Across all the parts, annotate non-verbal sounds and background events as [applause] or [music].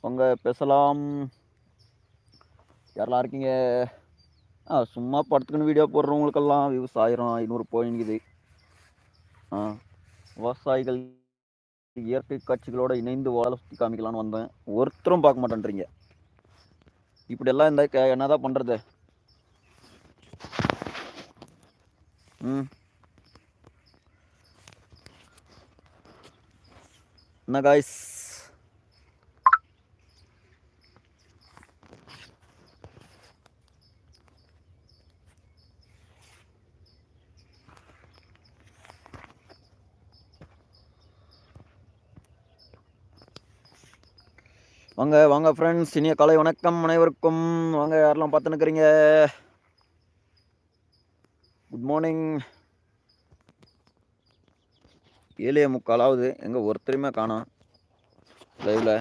உங்கள் பேசலாம். யாரெல்லாம் இருக்கீங்க? ஆ சும்மா படத்துக்குன்னு வீடியோ போடுறவங்களுக்கெல்லாம் வியூஸ் ஆயிரம் ஐநூறு போயிங்குது ஆ விவசாயிகள் இயற்கை காட்சிகளோடு இணைந்து வாழ சுற்றி காமிக்கலான்னு வந்தேன். ஒருத்தரும் பார்க்க மாட்டேன்றீங்க. இப்படியெல்லாம் இந்த க- என்னதான் பண்ணுறது ம். என்ன காய்ஸ் வாங்க வாங்க ஃப்ரெண்ட்ஸ் இனிய காலை வணக்கம் அனைவருக்கும். வாங்க யாரெல்லாம் பார்த்து நிற்கிறீங்க குட் மார்னிங் ஏழே முக்காலாவது. எங்கே ஒருத்தருமே காணோம். லைவில்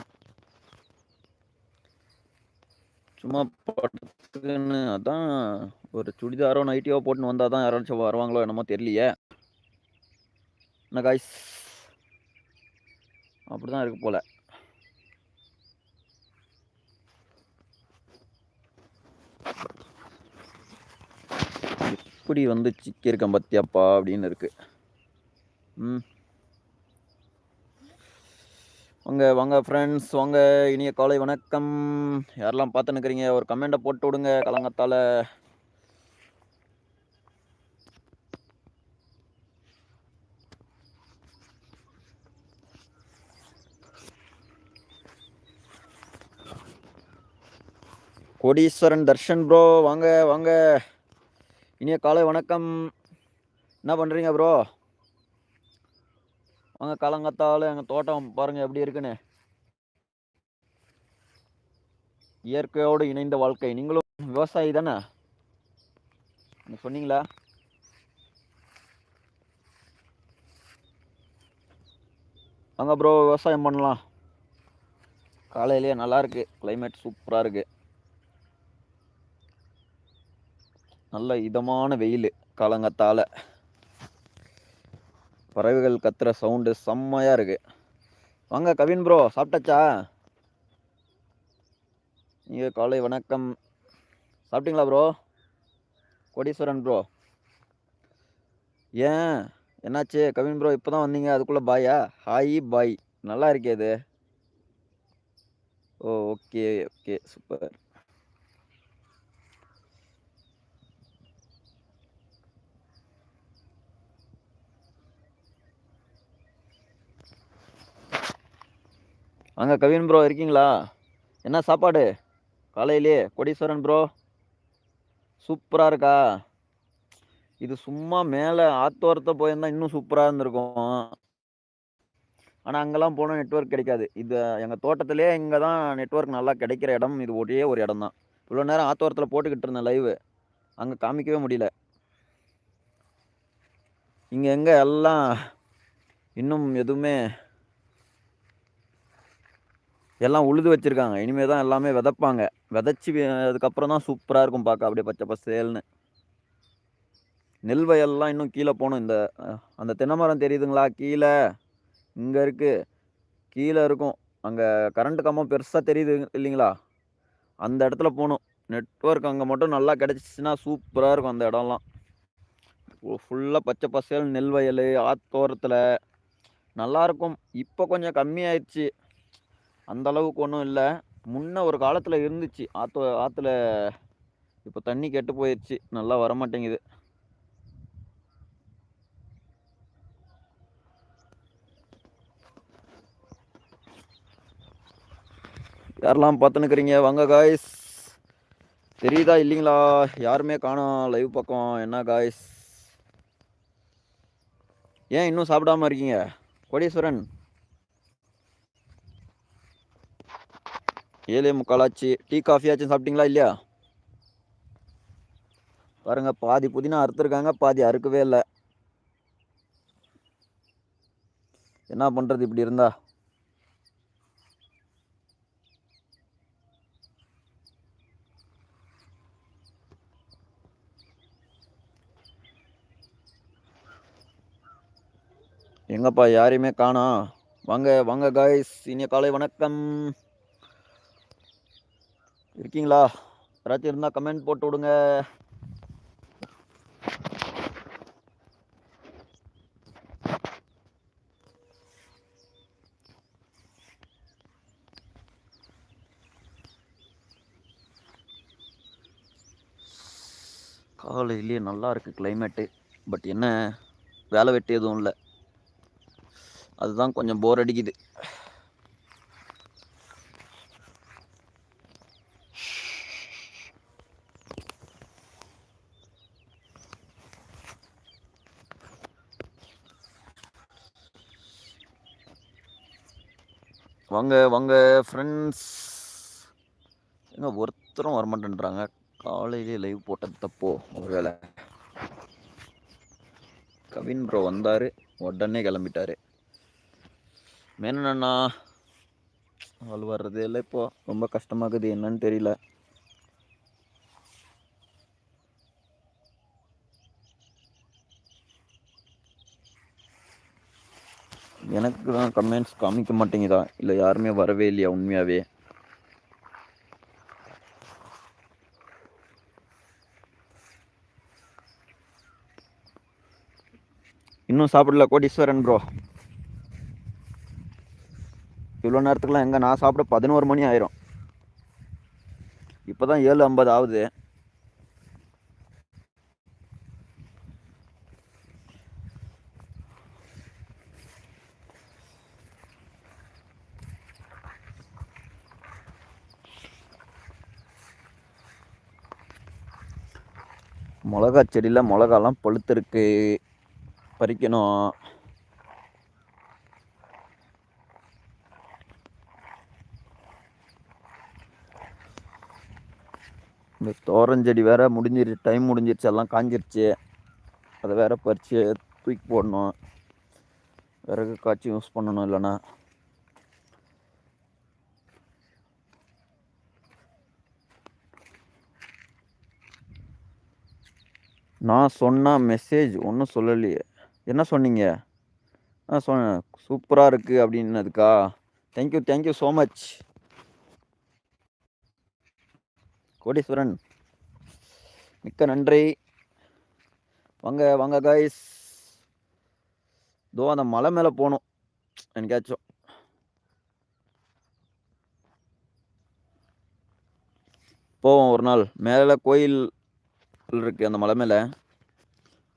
சும்மா படத்துக்குன்னு அதான் ஒரு சுடிதாரோ நைட்டியோ போட்டுன்னு வந்தால் தான் யாராச்சும் வருவாங்களோ என்னமோ தெரியலையே. என்ன காய்ஸ் அப்படி தான் இருக்குது போல். எப்படி வந்து சிக்கியிருக்கேன் பத்தியாப்பா அப்படின்னு இருக்கு. ம். வாங்க வாங்க ஃப்ரெண்ட்ஸ் வாங்க இனிய காலை வணக்கம். யாரெல்லாம் பார்த்துன்னுக்குறீங்க ஒரு கமெண்ட்டை போட்டு விடுங்க கலங்கத்தால. கோடீஸ்வரன் தர்ஷன் ப்ரோ வாங்க வாங்க. இனிய காலை வணக்கம். என்ன பண்ணுறீங்க ப்ரோ வாங்க காலங்கத்தால் எங்கள் தோட்டம் பாருங்கள் எப்படி இருக்குன்னு. இயற்கையோடு இணைந்த வாழ்க்கை. நீங்களும் விவசாயி தானே? நீங்கள் சொன்னீங்களா? வாங்க ப்ரோ விவசாயம் பண்ணலாம். காலையிலேயே நல்லாயிருக்கு கிளைமேட் சூப்பராக இருக்குது நல்ல இதமான வெயில் காலங்கத்தால். பறவைகள் கத்துற சவுண்டு செம்மையாக இருக்குது வாங்க கவின் ப்ரோ சாப்பிட்டாச்சா? நீங்கள் காலை வணக்கம். சாப்பிட்டீங்களா ப்ரோ கோடீஸ்வரன் ப்ரோ ஏன்? என்னாச்சு? கவின் ப்ரோ இப்போ தான் வந்தீங்க அதுக்குள்ளே பாயா ஹாய் பாய் நல்லா இருக்கே இது. ஓ ஓகே ஓகே சூப்பர் வாங்க கவின் ப்ரோ இருக்கீங்களா? என்ன சாப்பாடு? காலையிலே கோடீஸ்வரன் ப்ரோ சூப்பராக இருக்கா? இது சும்மா மேலே ஆத்தோரத்தை போயிருந்தா இன்னும் சூப்பராக இருந்திருக்கும். ஆனால் அங்கெல்லாம் போனால் நெட்வொர்க் கிடைக்காது. இது எங்கள் தோட்டத்திலே இங்கே தான் நெட்வொர்க் நல்லா கிடைக்கிற இடம். இது ஒரே ஒரு இடம் தான். இவ்வளோ நேரம் ஆத்தோரத்தில் போட்டுக்கிட்டு இருந்தேன் லைவு அங்கே காமிக்கவே முடியல. இங்கே எங்கே எல்லாம் இன்னும் எதுவுமே எல்லாம் உழுது வச்சுருக்காங்க. இனிமேல் தான் எல்லாமே விதைப்பாங்க. விதைச்சி அதுக்கப்புறம் தான் சூப்பராக இருக்கும் பார்க்க அப்படியே பச்சை பசேல்னு. நெல் வயல்லாம் இன்னும் கீழே போகணும். இந்த அந்த தென்னைமரம் தெரியுதுங்களா? கீழே. இங்கே இருக்குது கீழே இருக்கும். அங்கே கரண்ட் கம்பம் பெருசாக தெரியுது இல்லைங்களா? அந்த இடத்துல போகணும். நெட்வொர்க் அங்கே மட்டும் நல்லா கிடச்சிச்சின்னா சூப்பராக இருக்கும் அந்த இடம்லாம். ஃபுல்லாக பச்சை பசேல் நெல் வயல் ஆத்தோரத்தில் நல்லாயிருக்கும் இப்போ கொஞ்சம் கம்மியாயிடுச்சு. அந்த அளவுக்கு ஒன்றும் இல்லை. முன்ன ஒரு காலத்தில் இருந்துச்சு. ஆற்று ஆற்றுல இப்போ தண்ணி கெட்டு போயிடுச்சு நல்லா வரமாட்டேங்குது. யாரெல்லாம் பார்த்துன்னுக்குறீங்க? வாங்க காய்ஸ் தெரியுதா? இல்லைங்களா? யாருமே காணோம். லைவ் பக்கம். என்ன காய்ஸ் ஏன் இன்னும் சாப்பிடாம இருக்கீங்க? கோடீஸ்வரன். ஏழே முக்காலாச்சு. டீ காஃபியாச்சும் சாப்பிட்டீங்களா இல்லையா? பாருங்க பாதி புதினா அறுத்துருக்காங்க பாதி அறுக்கவே இல்லை. என்ன பண்ணுறது இப்படி இருந்தா? எங்கப்பா யாரையுமே காணோம். வாங்க வாங்க காய்ஸ் இனிய காலை வணக்கம். இருக்கீங்களா? யாராச்சும் இருந்தால் கமெண்ட் போட்டு விடுங்க. காலையிலேயே நல்லா இருக்கு கிளைமேட்டு பட் என்ன? வேலை வெட்டி எதுவும் இல்லை. அதுதான் கொஞ்சம் போர் அடிக்குது. வாங்க வாங்க ஃப்ரெண்ட்ஸ் எங்க ஒருத்தரும் வரமாட்டேன்றாங்க. காலையிலே லைவ் போட்டது தப்போ ஒருவேளை. கவின் ப்ரோ வந்தார். உடனே கிளம்பிட்டார். மேனண்ணா ஆள் வர்றதே இல்லை இப்போது ரொம்ப கஷ்டமாகுது என்னன்னு தெரியல. எனக்கு தான் கமெண்ட்ஸ் காமிக்க மாட்டேங்குதா? இல்லை யாருமே வரவே இல்லையா உண்மையாகவே இன்னும் சாப்பிடல கோடீஸ்வரன் ப்ரோ இவ்வளோ நேரத்துக்குலாம் எங்கே? நான் சாப்பிட பதினோரு மணி ஆயிரும். இப்போ தான் ஏழு ஐம்பது ஆகுது. மிளகா செடியில் மிளகாலாம் பழுத்திருக்கு. பறிக்கணும். இந்த தோரஞ்செடி வேற முடிஞ்சிருச்சு டைம் முடிஞ்சிருச்சு எல்லாம் காஞ்சிருச்சு. அதை வேற பறித்து தூக்கி போடணும். விறகு காய்ச்சி யூஸ் பண்ணணும் இல்லைன்னா. நான் சொன்ன மெசேஜ் ஒன்றும் சொல்லலையே. என்ன சொன்னீங்க? ஆ சொன்னேன் சூப்பராக இருக்குது அப்படின்னதுக்கா? Thank you thank you so much Kodeeswaran மிக்க நன்றி. வாங்க வாங்க காய்ஸ் தோ அந்த மலை மேலே போகணும் எனக்காச்சும் போவோம் ஒரு நாள். மேலே கோயில் இருக்குது அந்த மலை மேலே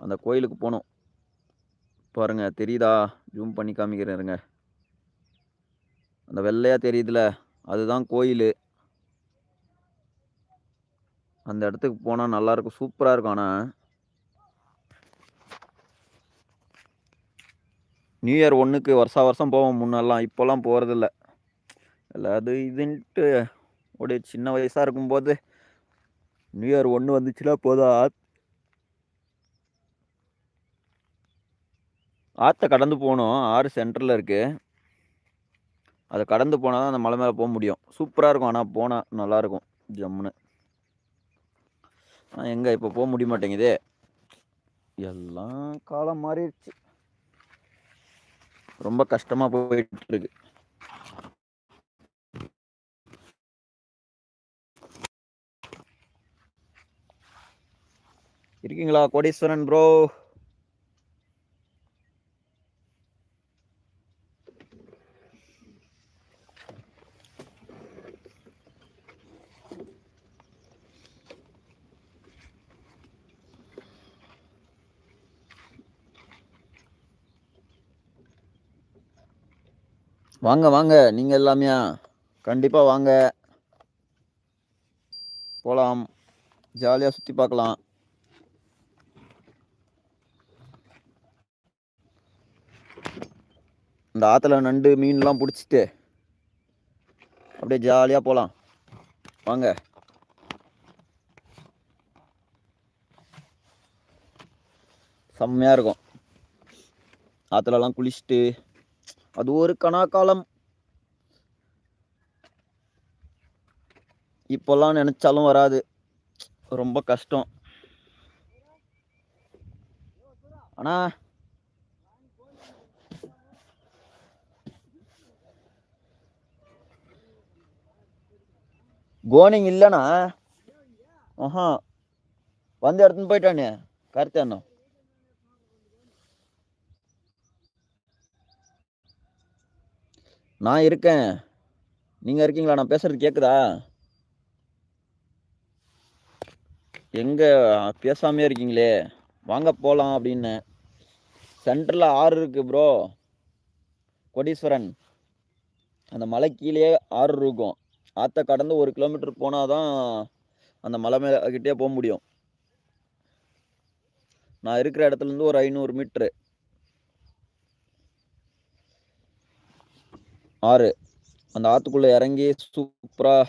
அந்த கோயிலுக்கு போகணும் பாருங்கள் தெரியுதா? ஜூம் பண்ணி காமிக்கிறேன் இருங்க. அந்த வெள்ளையாக தெரியுதுல அதுதான் கோயில். அந்த இடத்துக்கு போனால் நல்லாயிருக்கும் சூப்பராக இருக்கும் ஆனால் நியூ இயர் ஒன்றுக்கு வருஷா வருஷம் போவோம். முன்னெல்லாம் இப்போல்லாம் போகிறதில்ல இல்லை அது இதுன்ட்டு ஒரு சின்ன வயசாக இருக்கும்போது நியூ இயர் ஒன்று வந்துச்சுன்னா போதும். ஆத் ஆற்றை கடந்து போகணும். ஆறு சென்டரில் இருக்குது அதை கடந்து போனால் தான் அந்த மலை மேலே போக முடியும். சூப்பராக இருக்கும். ஆனால் போனால் நல்லாயிருக்கும் ஜம்முன்னு. ஆனால் எங்கே இப்போ போக முடிய மாட்டேங்குதே. எல்லாம் காலம் மாறிடுச்சு. ரொம்ப கஷ்டமாக போயிட்டு இருக்கீங்களா கோடீஸ்வரன் ப்ரோ வாங்க வாங்க நீங்கள் எல்லாமே. கண்டிப்பாக வாங்க. போகலாம் ஜாலியாக சுற்றி பார்க்கலாம். இந்த ஆற்றுல நண்டு மீன்லாம் பிடிச்சிட்டு அப்படியே ஜாலியாக போகலாம் வாங்க. செம்மையாக இருக்கும். ஆற்றுலலாம் குளிச்சுட்டு அது ஒரு கணாக்காலம் இப்போல்லாம் நினச்சாலும் வராது. ரொம்ப கஷ்டம். ஆனால் கோனிங் இல்லைண்ணா. ஆஹா. வந்து எடுத்துன்னு போயிட்டானே. கார்த்தி அண்ணா நான் இருக்கேன். நீங்கள் இருக்கீங்களா? நான் பேசுறது கேட்குதா எங்கே பேசாமே இருக்கீங்களே. வாங்க போகலாம் அப்படின்னு. சென்டரில் ஆறு இருக்குது ப்ரோ கோடீஸ்வரன். அந்த மலை கீழே ஆறு இருக்கும். ஆற்றை கடந்து ஒரு கிலோமீட்டர் போனால் தான் அந்த மலை மேலே போக முடியும். நான் இருக்கிற இடத்துலேருந்து ஒரு ஐநூறு மீட்ரு. ஆறு. அந்த ஆற்றுக்குள்ளே இறங்கி சூப்பராக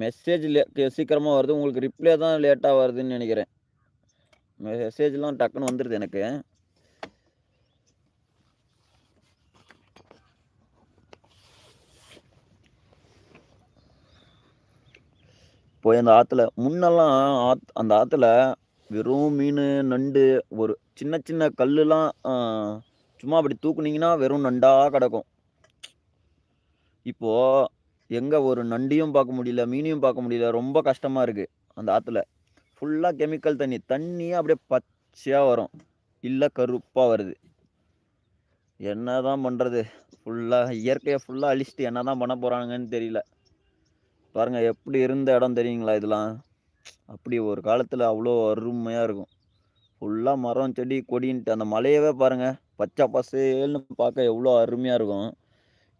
மெசேஜ் சீக்கிரமாக வருது. உங்களுக்கு ரிப்ளை தான் லேட்டாக வருதுன்னு நினைக்கிறேன். மெசேஜ்லாம் டக்குன்னு வந்துடுது எனக்கு. போய் அந்த ஆற்றுல முன்னெல்லாம் ஆத் அந்த ஆற்றுல வெறும் மீன் நண்டு ஒரு சின்ன சின்ன கல்லுலாம் சும்மா அப்படி தூக்குனீங்கன்னா வெறும் நண்டாக கிடக்கும். இப்போது எங்கே ஒரு நண்டியும் பார்க்க முடியல மீனையும் பார்க்க முடியல ரொம்ப கஷ்டமாக இருக்குது அந்த ஆற்றுல ஃபுல்லாக கெமிக்கல் தண்ணி தண்ணியே அப்படியே பச்சையாக வரும். இல்லை கருப்பாக வருது. என்ன தான் பண்ணுறது ஃபுல்லாக இயற்கையை ஃபுல்லாக அழிச்சிட்டு என்ன தான் பண்ண போகிறாங்கன்னு தெரியல. பாருங்கள் எப்படி இருந்த இடம் தெரியுங்களா இதெல்லாம்? அப்படி ஒரு காலத்தில் அவ்வளோ அருமையாக இருக்கும். ஃபுல்லாக மரம் செடி கொடின்ட்டு அந்த மலையவே பாருங்கள் பச்சை பசேல்னு பார்க்க எவ்வளோ அருமையாக இருக்கும்.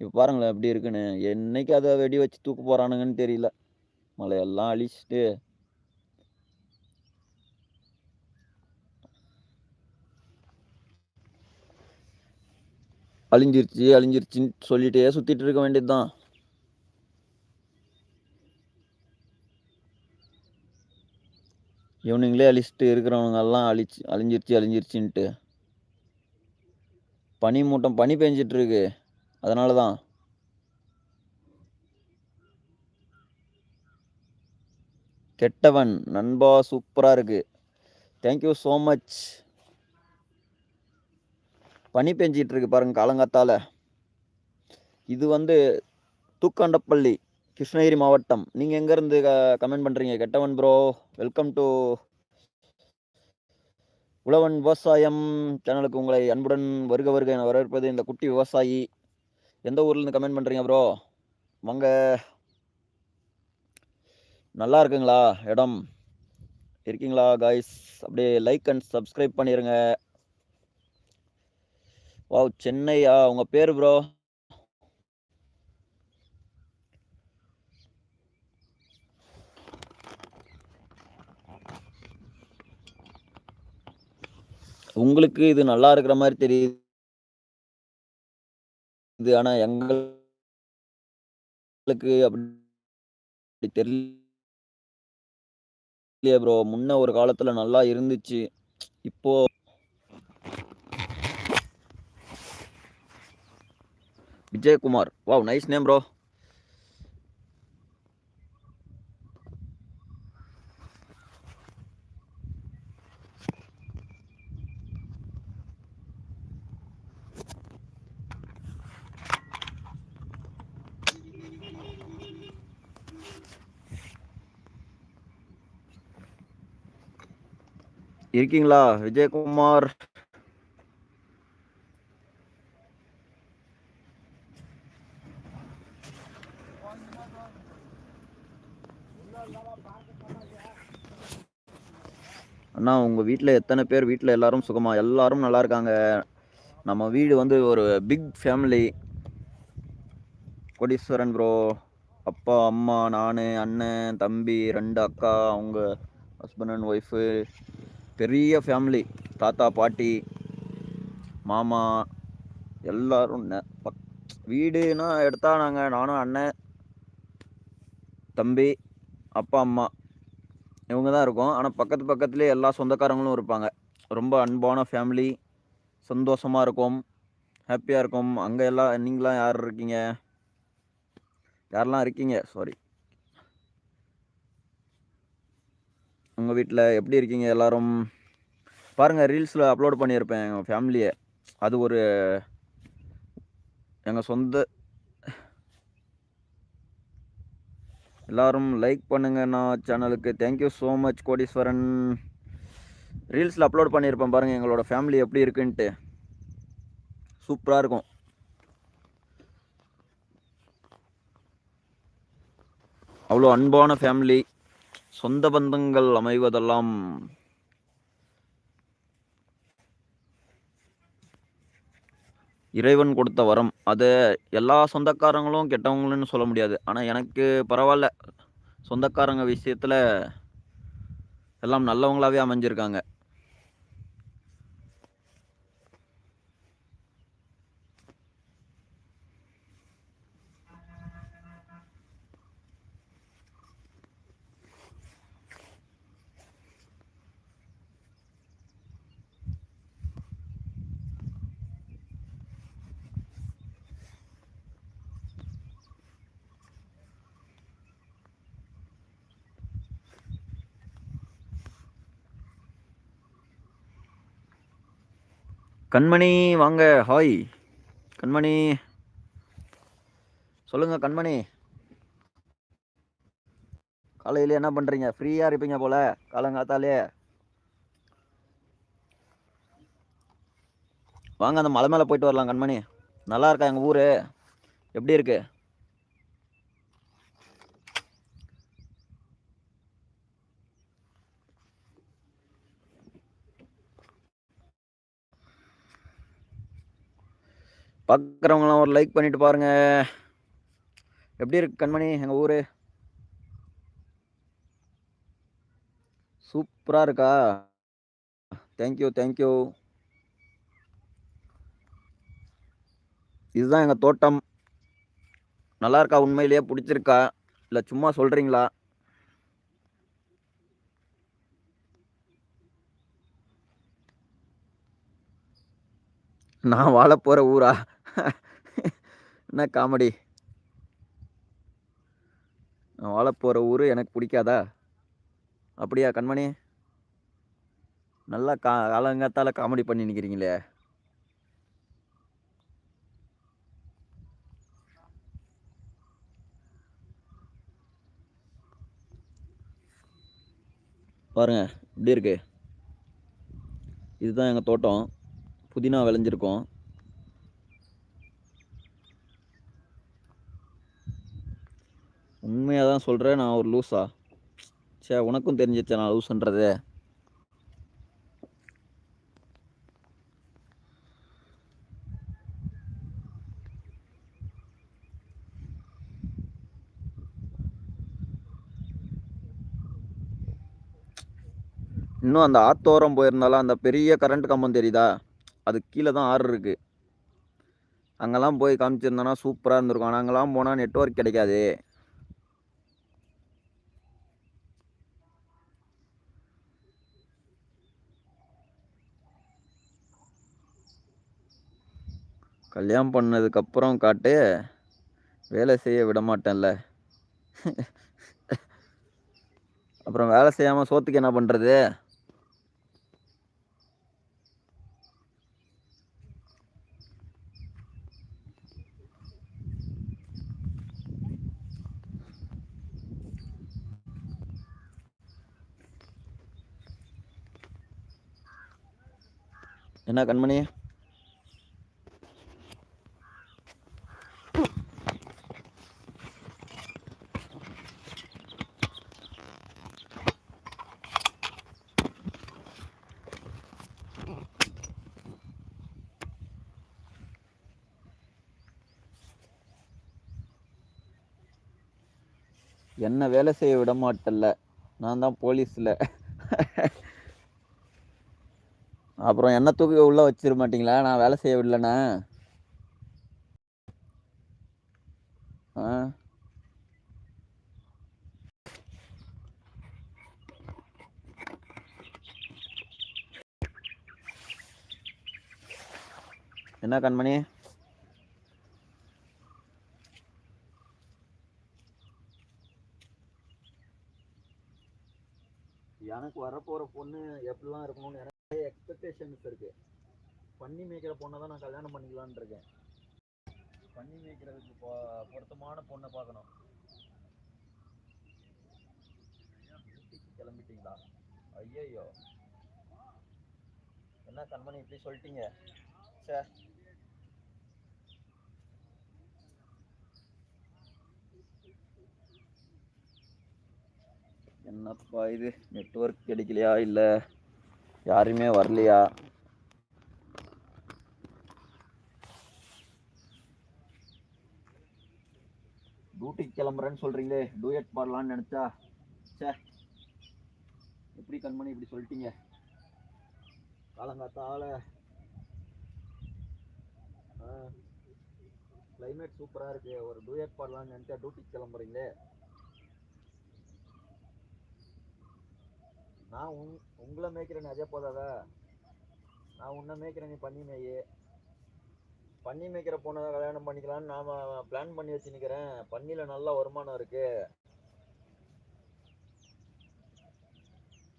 இப்போ பாருங்களேன் எப்படி இருக்குன்னு. என்னைக்கு அதை வெடி வச்சு தூக்க போகிறானுங்கன்னு தெரியல. மலையெல்லாம் அழிச்சிட்டு. அழிஞ்சிருச்சு அழிஞ்சிருச்சுன்னு சொல்லிட்டே சுற்றிட்டு இருக்க வேண்டியது தான் இவனுங்களே அழிச்சிட்டு இருக்கிறவங்கெல்லாம் அழிச்சு அழிஞ்சிருச்சு அழிஞ்சிருச்சுன்ட்டு. பனி மூட்டம் பனி பெஞ்சிட்ருக்கு. அதனால தான் கெட்டவன் நண்பா சூப்பராக இருக்குது தேங்க்யூ ஸோ மச் பனி பெஞ்சிகிட்ருக்கு பாருங்கள் காலங்காத்தால். இது வந்து தூக்காண்டப்பள்ளி. கிருஷ்ணகிரி மாவட்டம். நீங்கள் எங்கேருந்து கமெண்ட் பண்ணுறீங்க கெட்டவன் ப்ரோ வெல்கம் டு உழவன் விவசாயம் சேனலுக்கு உங்களை அன்புடன் வருக வருக என வரவேற்பது இந்த குட்டி விவசாயி. எந்த ஊர்லேருந்து கமெண்ட் பண்ணுறீங்க ப்ரோ வாங்க. நல்லா இருக்குங்களா இடம்? இருக்கீங்களா காய்ஸ் அப்படியே லைக் அண்ட் சப்ஸ்கிரைப் பண்ணிடுங்க வாவ் சென்னையா? உங்கள் பேர் ப்ரோ உங்களுக்கு இது நல்லா இருக்கிற மாதிரி தெரியுது. இது ஆனா எங்களுக்கு அப்படி தெரியலையே ப்ரோ முன்ன ஒரு காலத்துல நல்லா இருந்துச்சு. இப்போ Vijayakumar. Wow nice name bro இருக்கீங்களா? விஜயகுமார். அண்ணா உங்கள் வீட்டில் எத்தனை பேர்? வீட்டில் எல்லாரும் சுகமாக எல்லாரும் நல்லா இருக்காங்க. நம்ம வீடு வந்து ஒரு பிக் ஃபேமிலி. கோடீஸ்வரன் ப்ரோ அப்பா அம்மா நான் அண்ணன் தம்பி ரெண்டு அக்கா அவங்க ஹஸ்பண்ட் அண்ட் ஒய்ஃபு. பெரிய ஃபேமிலி தாத்தா பாட்டி மாமா எல்லோரும் வீடுனா எடுத்தால் நாங்கள் நானும் அண்ணன் தம்பி அப்பா அம்மா. இவங்க தான் இருக்கும். ஆனால் பக்கத்து பக்கத்துலேயே எல்லா சொந்தக்காரங்களும் இருப்பாங்க. ரொம்ப அன்பான ஃபேமிலி சந்தோஷமாக இருக்கும். ஹாப்பியாக இருக்கும். அங்கே எல்லாம் நீங்களாம் யார் இருக்கீங்க? யாரெல்லாம் இருக்கீங்க? சாரி உங்கள் வீட்டில் எப்படி இருக்கீங்க எல்லோரும்? பாருங்கள் ரீல்ஸில் அப்லோட் பண்ணியிருப்பேன் எங்கள் ஃபேமிலியை அது ஒரு எங்கள் சொந்த எல்லாரும் லைக் பண்ணுங்கண்ணா நான் சேனலுக்கு தேங்க்யூ ஸோ மச் கோடீஸ்வரன். ரீல்ஸில் அப்லோட் பண்ணியிருப்பேன் பாருங்கள் எங்களோட ஃபேமிலி எப்படி இருக்குன்ட்டு. சூப்பராக இருக்கும். அவ்வளோ அன்பான ஃபேமிலி சொந்த பந்தங்கள் அமைவதெல்லாம் இறைவன் கொடுத்த வரம். அதை எல்லா சொந்தக்காரங்களும் கெட்டவங்களும் சொல்ல முடியாது. ஆனால் எனக்கு பரவாயில்ல. சொந்தக்காரங்க விஷயத்தில் எல்லாம் நல்லவங்களாகவே அமைஞ்சிருக்காங்க. கண்மணி வாங்க. ஹாய் கண்மணி. சொல்லுங்க கண்மணி. காலையில என்ன பண்றீங்க? ஃப்ரீயா இருப்பீங்க போல காலங்காத்தாலே. வாங்க அந்த மலை மேலே போயிட்டு வரலாம் கண்மணி. நல்லா இருக்கா எங்கள் ஊர்? எப்படி இருக்கு? பார்க்குறவங்களாம் ஒரு லைக் பண்ணிட்டு பாருங்க. எப்படி இருக்கு கண்மணி எங்கள் ஊர்? சூப்பராக இருக்கா? தேங்க்யூ தேங்க்யூ இதுதான் எங்கள் தோட்டம். நல்லா இருக்கா? உண்மையிலேயே பிடிச்சிருக்கா? இல்லை சும்மா சொல்கிறீங்களா நான் வாழ போகிற ஊரா? [laughs] என்ன காமெடி? நான் வாழ போகிற ஊர் எனக்கு பிடிக்காதா? அப்படியா கண்மணி? நல்லா கா காலங்காத்தால் காமெடி பண்ணி நிற்கிறீங்களே பாருங்க இப்படி இருக்கு. இதுதான் எங்கள் தோட்டம். புதினா விளைஞ்சிருக்கோம். உண்மையாக தான் சொல்கிறேன் நான் ஒரு லூஸா சே உனக்கும் தெரிஞ்சிச்சே நான் லூஸ்ன்றது இன்னும் அந்த ஆத்தோரம் போயிருந்தாலும் அந்த பெரிய கரண்ட் கம்பம் தெரியுதா? அது கீழே தான் ஆறு இருக்குது அங்கெல்லாம் போய் காமிச்சிருந்தோன்னா சூப்பராக இருந்திருக்கும். ஆனால் அங்கெல்லாம் போனால் நெட்வொர்க் கிடைக்காது. கல்யாணம் பண்ணதுக்கப்புறம் காட்டு வேலை செய்ய விட மாட்டேன்ல. அப்புறம் வேலை செய்யாமல் சோத்துக்கு என்ன பண்ணுறது என்ன கண்மணி? என்ன வேலை செய்ய விட மாட்டல நான் தான் போலீஸில். அப்புறம் என்ன தூக்கி உள்ள வச்சிட மாட்டீங்களா? நான் வேலை செய்ய விடலண்ணா. ஆ. என்ன கண்மணி? எனக்கு வரப்போகிற பொண்ணு எப்படிலாம் இருக்கணும்னு நிறைய எக்ஸ்பெக்டேஷன்ஸ் இருக்குது பண்ணி மேய்க்கிற பொண்ணை தான் நான் கல்யாணம் பண்ணிக்கலான் இருக்கேன். பண்ணி மேய்க்கிறதுக்கு பொருத்தமான பொண்ணை பார்க்கணும். கிளம்பிட்டீங்களா? ஐயோ என்ன கண்மணி இப்படி சொல்லிட்டீங்க? சார் என்னப்பா இது? நெட்வொர்க் கிடைக்கலையா? இல்லை யாருமே வரலையா? டியூட்டிக்கு கிளம்புறேன்னு சொல்றீங்களே டூயட் பாடலான்னு நினைச்சா? சே எப்படி கண்மணி இப்படி சொல்லிட்டீங்க? காலங்காத்தால. கிளைமேட் சூப்பராக இருக்கு. ஒரு டூயட் பாடலான்னு நினைச்சா டியூட்டிக்கு கிளம்புறீங்களே? நான் உங் உங்களை மேய்க்கிறேன் அதே போதாதா? நான் உன்னை மேய்க்கிறேன் நீ பண்ணி மேய். பண்ணி மேய்க்கிற பொண்ணை தான் கல்யாணம் பண்ணிக்கலாம்னு நாம் பிளான் பண்ணி வச்சு நிற்கிறேன் பண்ணியில் நல்ல வருமானம் இருக்கு.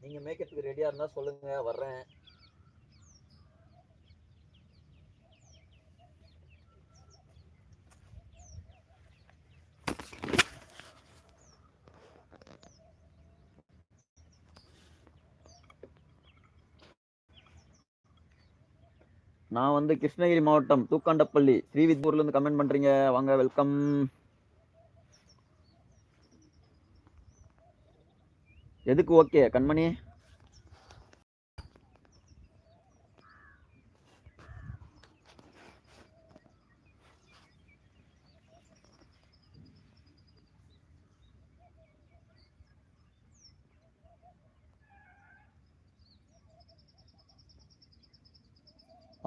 நீங்கள் மேய்க்கிறதுக்கு ரெடியாக இருந்தால் சொல்லுங்கள் வர்றேன். நான் வந்து கிருஷ்ணகிரி மாவட்டம் தூக்காண்டப்பள்ளி ஸ்ரீவித்பூர்ல இருந்து கமெண்ட் பண்றீங்க. வாங்க வெல்கம் எதுக்கு ஓகே கண்மணி?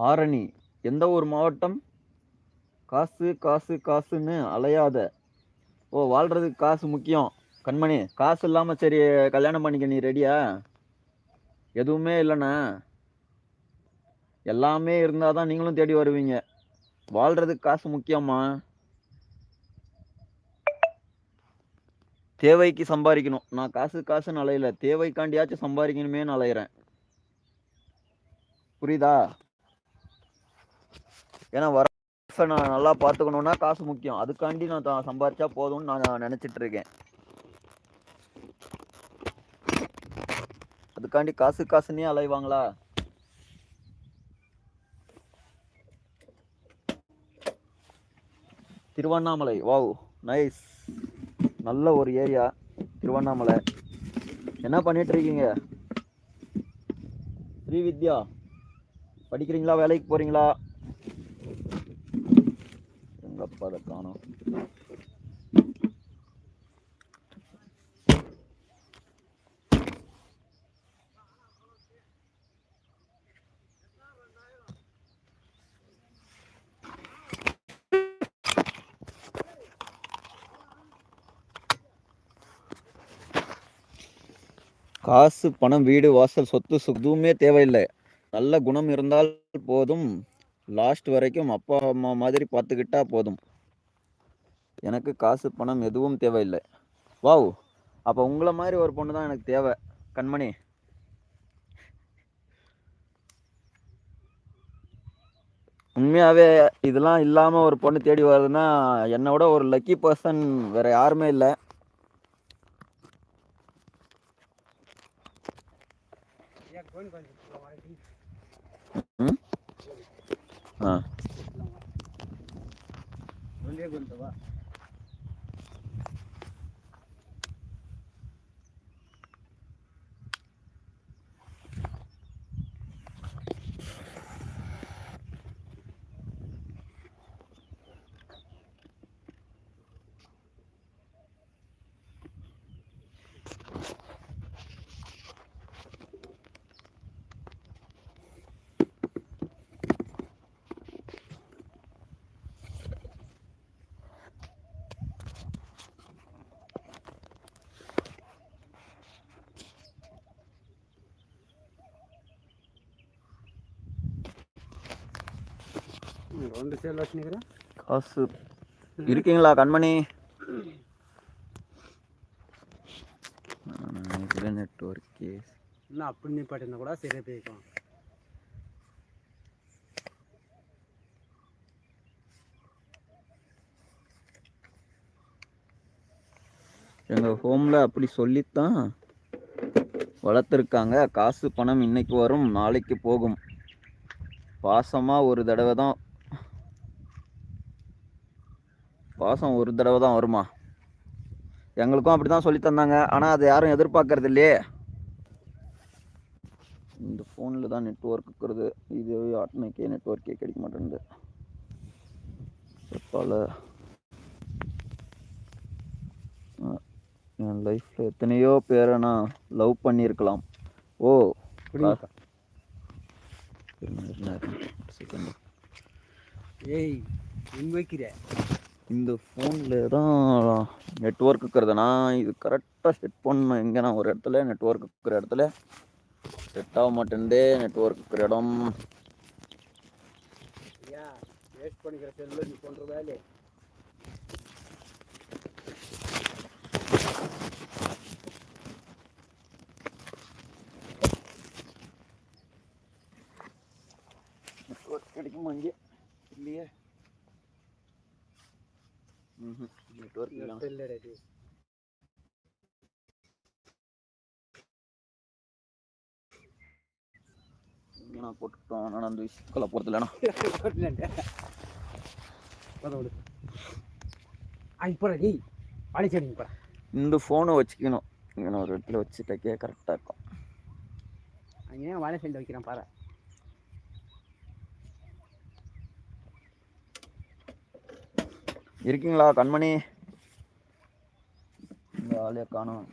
ஆரணி. எந்த ஒரு மாவட்டம்? காசு காசு காசுன்னு அலையாத. ஓ வாழ்கிறதுக்கு காசு முக்கியம். கண்மணி காசு இல்லாமல் சரி கல்யாணம் பண்ணிக்க நீ ரெடியா எதுவுமே இல்லைண்ணா. எல்லாமே இருந்தால் தான் நீங்களும் தேடி வருவீங்க. வாழ்கிறதுக்கு காசு முக்கியமா? தேவைக்கு சம்பாதிக்கணும். நான் காசு காசுன்னு அலையில. தேவைக்காண்டியாச்சும் சம்பாதிக்கணுமேன்னு அலையிறேன். புரியுதா? ஏன்னா வர நான் நல்லா பார்த்துக்கணுன்னா காசு முக்கியம். அதுக்காண்டி நான் தான் சம்பாரிச்சா போதும்னு நான் நினச்சிட்டு இருக்கேன் அதுக்காண்டி காசு காசுன்னே அலைவாங்களா? திருவண்ணாமலை. வாவ் நைஸ் நல்ல ஒரு ஏரியா திருவண்ணாமலை. என்ன பண்ணிட்டு இருக்கீங்க ஸ்ரீவித்யா படிக்கிறீங்களா? வேலைக்கு போறீங்களா? எங்க காணும். காசு பணம் வீடு வாசல் சொத்து சுதுவுமே தேவையில்லை. நல்ல குணம் இருந்தால் போதும். லாஸ்ட் வரைக்கும் அப்பா அம்மா மாதிரி பார்த்துக்கிட்டா போதும். எனக்கு காசு பணம் எதுவும் தேவையில்லை. வாவ்! அப்போ உங்களை மாதிரி ஒரு பொண்ணு தான் எனக்கு தேவை. கண்மணி. உண்மையாகவே இதெல்லாம் இல்லாமல் ஒரு பொண்ணு தேடி வருதுன்னா என்னை விட ஒரு லக்கி பர்சன் வேறு யாருமே இல்லை. கொஞ்சம் ஆ ரெண்டு சேர் வச்சுக்கிறேன் காசு. இருக்கீங்களா கண்மணி? நெட்ஒர்க் இன்னும் அப்படி நிப்பாட்டினா கூட சரியாக போயிருக்கோம். எங்கள் ஹோமில் அப்படி சொல்லித்தான் வளர்த்துருக்காங்க. காசு பணம் இன்னைக்கு வரும் நாளைக்கு போகும். பாசமாக ஒரு தடவை தான் பாசம் ஒரு தடவை தான் வருமா? எங்களுக்கும் அப்படி தான் சொல்லி தந்தாங்க. ஆனால் அது யாரும் எதிர்பார்க்கறது இல்லையே. இந்த ஃபோனில் தான் நெட்ஒர்க் இருக்கிறது. இது ஆட்டோமேக்கே நெட்ஒர்க்கே கிடைக்க மாட்டேங்குது பல என் லைஃப்பில் எத்தனையோ பேரை நான் லவ் பண்ணியிருக்கலாம். ஓ செகண்ட் ஏய் எங்க வைக்கிற. இந்த ஃபோனில் தான் நெட்ஒர்க் இருக்கிறதுனா இது கரெக்டாக செட் பண்ணணும். எங்கே நான் ஒரு இடத்துல நெட்ஒர்க் இருக்கிற இடத்துல செட் ஆக மாட்டேன்தே நெட்ஒர்க் இருக்கிற இடம். வேஸ்ட் பண்ணிக்கிற செல்ல நீ கிடைக்குமா இங்கே? இல்லையே ம் நெட்ஒர்க் இல்லை இல்ல ரெடி இங்கே நான் போட்டுக்கிட்டோம். நான் அந்த விஷயத்தில் போகிறது இல்லைண்ணா போதும் ஆ இப்போ டேய். வாழை செடிங்க போடா. இந்த ஃபோனை வச்சுக்கணும். இங்கே ஒரு இடத்துல வச்சுட்டக்கே கரெக்டாக இருக்கும். அங்கே வாழை செடி வைக்கிறேன்? பாரு. இருக்கீங்களா கண்மணி? இந்த ஆளைய காணும்.